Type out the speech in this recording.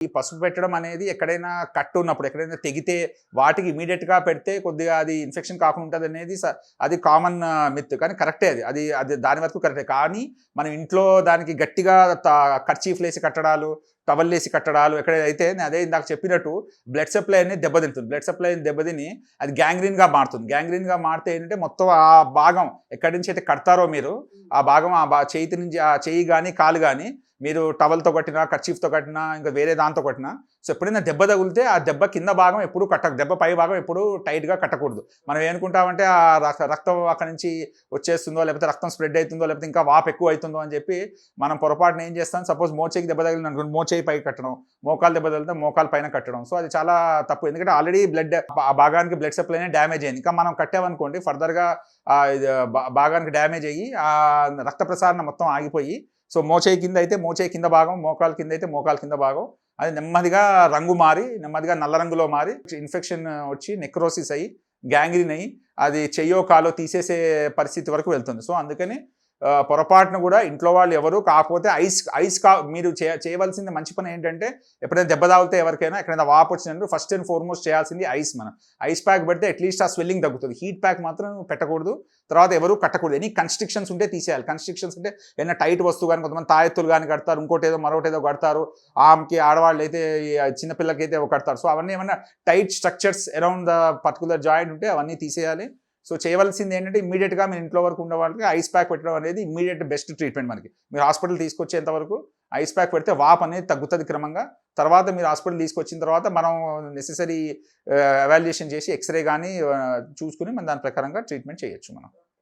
ఈ పసుపు పెట్టడం అనేది ఎక్కడైనా కట్టు ఉన్నప్పుడు ఎక్కడైనా తెగితే వాటికి ఇమీడియట్గా పెడితే కొద్దిగా అది ఇన్ఫెక్షన్ కాకుండా ఉంటుంది అనేది స- అది కామన్ మిత్ కానీ కరెక్టే అది. అది అది దాని వరకు కరెక్టే కానీ మనం ఇంట్లో దానికి గట్టిగా కర్చీఫ్ లేసి కట్టడాలు టవల్ వేసి కట్టడాలు ఎక్కడైతే నేను అదే ఇందాక చెప్పినట్టు బ్లడ్ సప్లై అనేది దెబ్బతింటుంది. బ్లడ్ సప్లై దెబ్బతిని అది గ్యాంగ్రీన్గా మారుతుంది. గ్యాంగ్రీన్గా మారితే ఏంటంటే మొత్తం ఆ భాగం ఎక్కడి నుంచి అయితే కడతారో మీరు ఆ భాగం ఆ బా చేతి నుంచి ఆ చేయి కానీ కాలు కానీ మీరు టవల్తో కట్టినా కర్చీఫ్తో కట్టినా ఇంకా వేరే దాంతో కట్టినా సో ఎప్పుడైనా దెబ్బ తగిలితే ఆ దెబ్బ కింద భాగం ఎప్పుడు కట్ట దెబ్బ పై భాగం ఎప్పుడు టైట్గా కట్టకూడదు. మనం ఏమనుకుంటామంటే ఆ రక్తం అక్కడ నుంచి వచ్చేస్తుందో లేకపోతే రక్తం స్ప్రెడ్ అవుతుందో లేకపోతే ఇంకా వాపు ఎక్కువ అవుతుందో అని చెప్పి మనం పొరపాటున ఏం చేస్తాం? సపోజ్ మోచేకి దెబ్బ తగిలింది అనుకోండి చేయి పై కట్టడం మోకాలు దెబ్బ తగిలితే మోకాలు పైన కట్టడం. సో అది చాలా తప్పు. ఎందుకంటే ఆల్రెడీ బ్లడ్ ఆ భాగానికి బ్లడ్ సప్లై డ్యామేజ్ అయింది. ఇంకా మనం కట్టామనుకోండి ఫర్దర్గా భాగానికి డ్యామేజ్ అయ్యి ఆ రక్త ప్రసారణ మొత్తం ఆగిపోయి సో మోచేయి కింద అయితే మోచేయి కింద భాగం మోకాలు కింద అయితే మోకాలు కింద భాగం. అది నెమ్మదిగా రంగు మారి నెమ్మదిగా నల్ల రంగులో మారి ఇన్ఫెక్షన్ వచ్చి నెక్రోసిస్ అయ్యి గ్యాంగ్రీన్ అయ్యి అది చెయ్యో కాలో తీసేసే పరిస్థితి వరకు వెళ్తుంది. సో అందుకని పొరపాటున కూడా ఇంట్లో వాళ్ళు ఎవరు కాకపోతే ఐస్ ఐస్ కా మీరు చేయ చేయవలసింది మంచి పని ఏంటంటే ఎప్పుడైనా దెబ్బ తాగితే ఎవరికైనా ఎక్కడైనా వాపు వచ్చినప్పుడు ఫస్ట్ అండ్ ఫార్మోస్ట్ చేయాల్సింది ఐస్ మనం. ఐస్ ప్యాక్ పెడితే అట్లీస్ట్ ఆ స్వెల్లింగ్ తగ్గుతుంది. హీట్ ప్యాక్ మాత్రం పెట్టకూడదు. తర్వాత ఎవరు కట్టకూడదు. ఎనీ కన్స్ట్రిక్షన్స్ ఉంటే తీసేయాలి. కన్స్ట్రిక్షన్స్ అంటే ఏదైనా టైట్ వస్తువు కానీ కొంతమంది తాయెత్తులు కానీ కడతారు. ఇంకోటి ఏదో మరొకటి ఏదో కడతారు. ఆమెకి ఆడవాళ్ళు అయితే చిన్నపిల్లకి అయితే కడతారు. సో అవన్నీ ఏమైనా tight structures around the particular joint ఉంటే అవన్నీ తీసేయాలి. సో చేయవలసింది ఏంటంటే ఇమీడియట్గా మీ ఇంట్లో వరకు ఉన్న వాళ్ళకి ఐస్ ప్యాక్ పెట్టడం అనేది ఇమీడియట్ బెస్ట్ ట్రీట్మెంట్ మనకి. మీరు హాస్పిటల్ తీసుకొచ్చేంత వరకు ఐస్ ప్యాక్ పెడితే వాప్ అనేది తగ్గుతుంది క్రమంగా. తర్వాత మీరు హాస్పిటల్ తీసుకొచ్చిన తర్వాత మనం నెసెసరీ ఎవాల్యుయేషన్ uh, చేసి ఎక్స్రే కానీ uh, చూసుకుని మనం దాని ప్రకారంగా ట్రీట్మెంట్ చేయొచ్చు మనం.